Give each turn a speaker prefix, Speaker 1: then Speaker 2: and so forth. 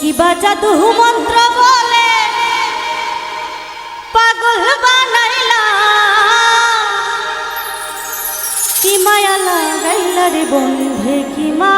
Speaker 1: কিবা জাদু মন্ত্র বলে পাগল বানাইলা কি মায়া লাগাইলা রে বন্ধে কি মা